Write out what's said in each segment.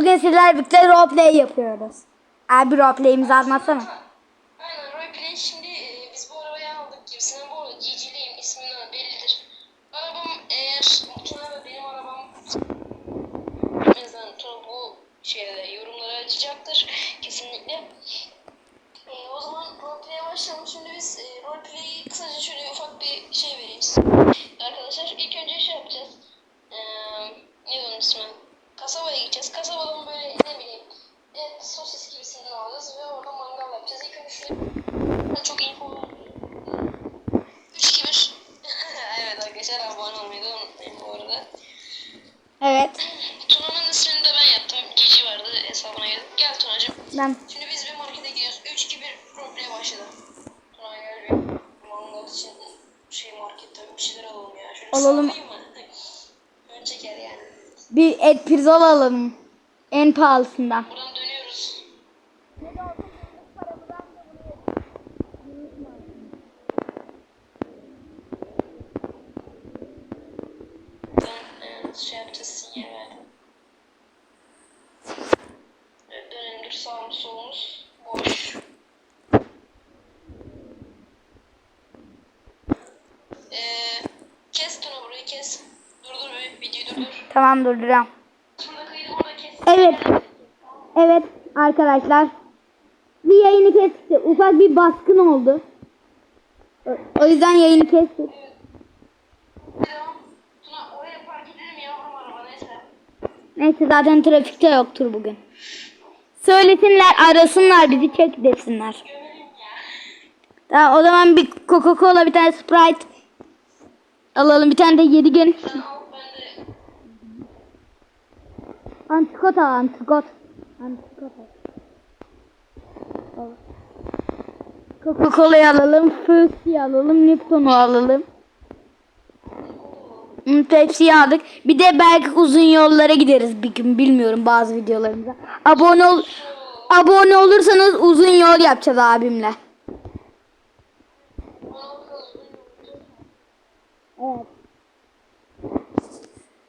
bugün sizlerle birlikte roleplay yapıyoruz. Abi roleplay'imizi anlatsana. Aynen roleplay şimdi e, biz bu arabayı aldık gibisinden bu arada GG'liyim isminden bellidir. Arabam eğer ve benim arabam en azından bu şeyde yorumlara açacaktır kesinlikle. E, o zaman roleplay'e başlayalım. Şimdi biz e, roleplay'i kısaca şöyle ufak bir şey vereyim size. Arkadaşlar ilk önce şey yapacağız. E, ne onun ismi? Kasabaya gideceğiz. Kasabadan böyle ne bileyim et, sosis gibisinden alacağız ve orada mangal yapacağız. İlk önce şöyle çok info vermiyorum. 3 2 1 Evet arkadaşlar abone olmayı da unutmayın bu arada. Evet. Tuna'nın ismini de ben yaptım. Cici vardı hesabına geldim. Gel Tuna'cığım. Ben Şimdi biz bir markete gidiyoruz. 3 2 1 roleplay başladı. Tuna gel bir mangal için şey marketten bir şeyler alalım ya. Şöyle Alalım. sallayayım mı? Ön çeker yani. Bir et pirzola alalım. En pahalısından. Buradan dönüyoruz. Buradan e, şey yapacağız sinyal verdim. Evet, dönelim dur sağımız solumuz boş. Ee, kes Tuna burayı kes. Durdur bir videoyu durdur. Tamam kes. Evet. Evet arkadaşlar. Bir yayını kestik. Ufak bir baskın oldu. O- yüzden yayını kestik. Neyse. Zaten trafikte yoktur bugün. Söylesinler arasınlar bizi çek desinler. Tamam o zaman bir Coca-Cola bir tane Sprite alalım bir tane de yedi gün. Sen al ben de Antrikot al. Al. Coca-Cola'yı alalım, Fruity alalım, Lipton'u alalım. Hmm, Pepsi'yi aldık. Bir de belki uzun yollara gideriz bir gün bilmiyorum bazı videolarımıza. Abone ol Abone olursanız uzun yol yapacağız abimle. Evet.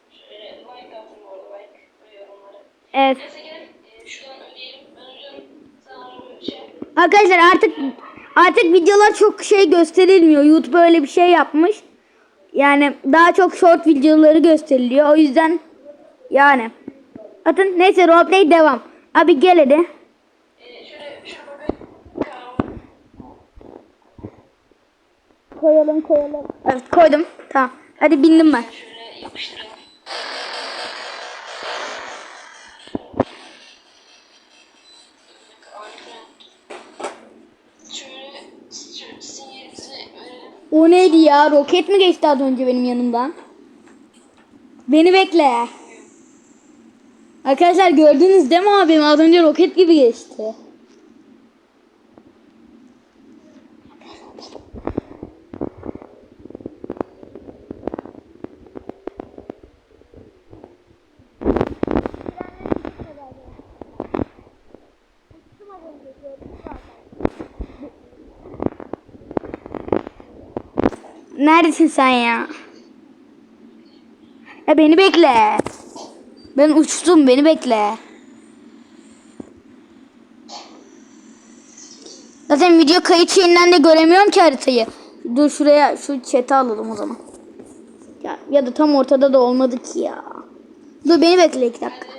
şöyle like atın bu arada like bu yorumlara. Evet. Neyse gel e, şuradan ödeyelim. Ben ödüyorum. Sen araba şey yap. Arkadaşlar artık artık videolar çok şey gösterilmiyor. YouTube öyle bir şey yapmış. Yani daha çok short videoları gösteriliyor. O yüzden yani. Atın neyse roleplay devam. Abi gel hadi. Koyalım koyalım. Evet koydum. Tamam. Hadi bindim ben. Şöyle yapıştıralım. O neydi ya? Roket mi geçti az önce benim yanımdan? Beni bekle. Arkadaşlar gördünüz değil mi abim? Az önce roket gibi geçti. Neredesin sen ya? Ya beni bekle. Ben uçtum beni bekle. Zaten video kayıt şeyinden de göremiyorum ki haritayı. Dur şuraya şu chat'i alalım o zaman. Ya, ya da tam ortada da olmadı ki ya. Dur beni bekle iki dakika.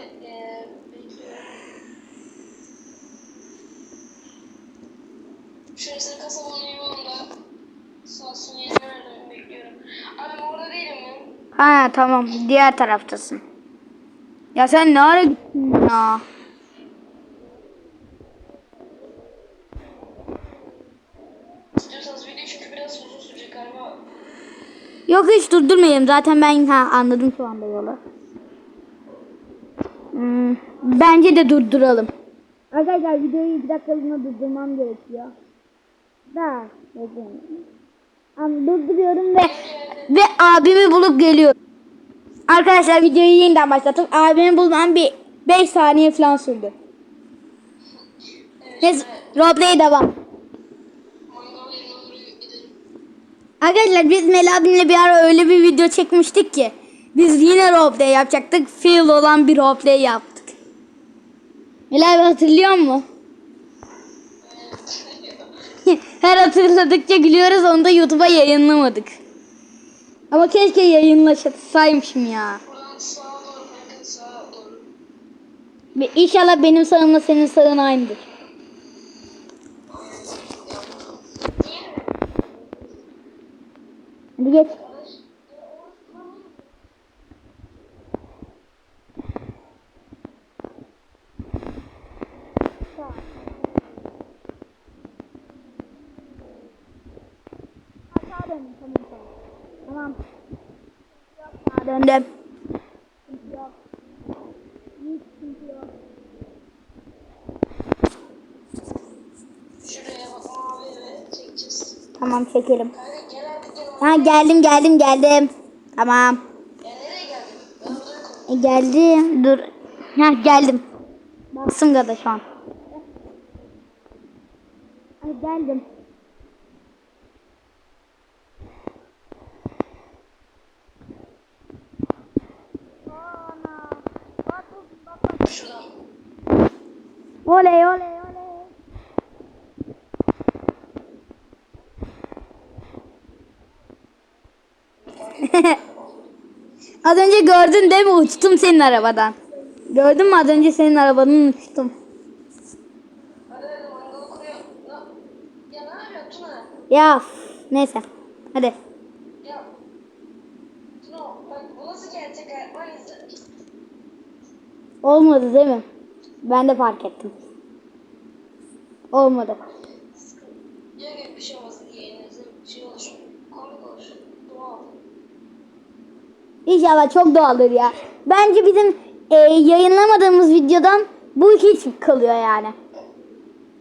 Ha tamam diğer taraftasın. Ya sen ne ara gittin ya? İstiyorsanız video çünkü biraz uzun sürecek galiba. Yok hiç durdurmayayım. Zaten ben ha anladım şu anda yolu. Hmm, bence de durduralım. Arkadaşlar videoyu bir dakikalığına durdurmam gerekiyor. Da. Ama durduruyorum ve ve abimi bulup geliyorum. Arkadaşlar videoyu yeniden başlattım. Abimi bulmam bir 5 saniye falan sürdü. Neyse roleplay devam. Arkadaşlar biz Melabim'le bir ara öyle bir video çekmiştik ki biz yine roleplay yapacaktık. Fail olan bir roleplay yaptık. Bilal hatırlıyor musun? Her hatırladıkça gülüyoruz onu da YouTube'a yayınlamadık. Ama keşke yayınlasaymışım ya. Ve inşallah benim sağımla senin sağın aynıdır. Hadi geç. Tamam. Sağa döndüm. Tamam çekelim. Ha geldim geldim geldim. Tamam. E, geldim. Dur. Ha geldim. Bastım gaza şu an. Ay geldim. Oley oley oley. az önce gördün değil mi? Uçtum senin arabadan. Gördün mü az önce senin arabanın uçtum. Ya neyse. Hadi. Ya. Olmadı değil mi? Ben de fark ettim. Olmadı. Bir şey olmasın diye elinizde bir şey olur. Komik olur. Doğal. İnşallah çok doğaldır ya. Bence bizim e, yayınlamadığımız videodan bu hiç kalıyor yani.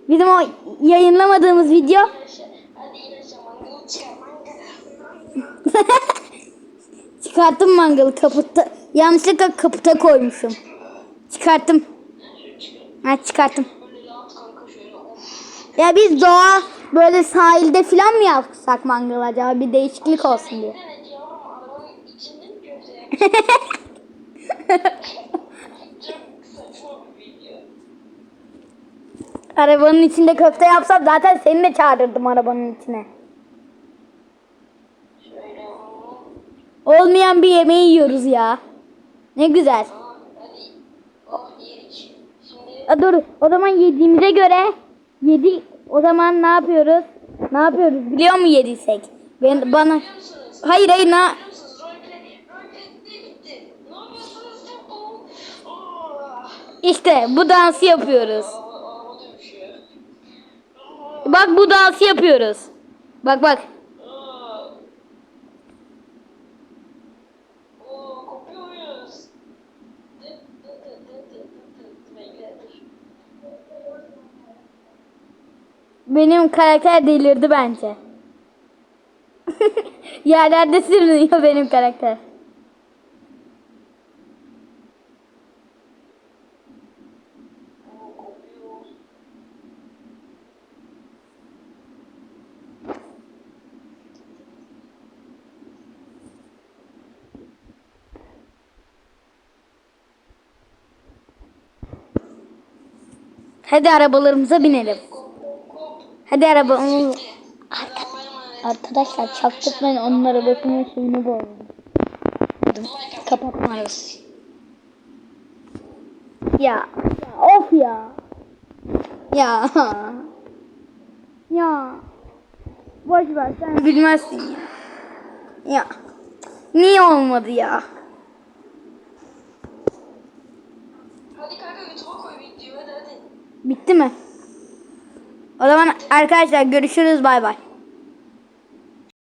Bizim o yayınlamadığımız video çıkarttım mangalı kaputta. Yanlışlıkla kaputa koymuşum. Çıkarttım. Ha çıkarttım. Ya biz doğa böyle sahilde falan mı yapsak mangal acaba bir değişiklik olsun diye. Arabanın içinde köfte yapsam zaten seni de çağırırdım arabanın içine. Olmayan bir yemeği yiyoruz ya. Ne güzel. Tamam hadi. Oh yedik. Şimdi A, dur o zaman yediğimize göre yedi o zaman ne yapıyoruz? Ne yapıyoruz biliyor musun yediysek? Ben, bana hayır hayır. Oh. işte bu dansı yapıyoruz. Dönüşüyor. Bak bu dansı yapıyoruz. Bak bak. Benim karakter delirdi bence. Yerlerde sürünüyor benim karakter. Hadi arabalarımıza binelim. Hadi Allah'a emanet. Arkadaşlar çaktırmayın onun arabasının suyunu yap. Kapatma arabası. Ya. ya of ya. Ya. Ya. Boş ver sen bilmezsin ya. Ya. Niye olmadı ya? Hadi kanka YouTube'a koy videoyu hadi hadi. Bitti mi? O zaman arkadaşlar görüşürüz bay bay.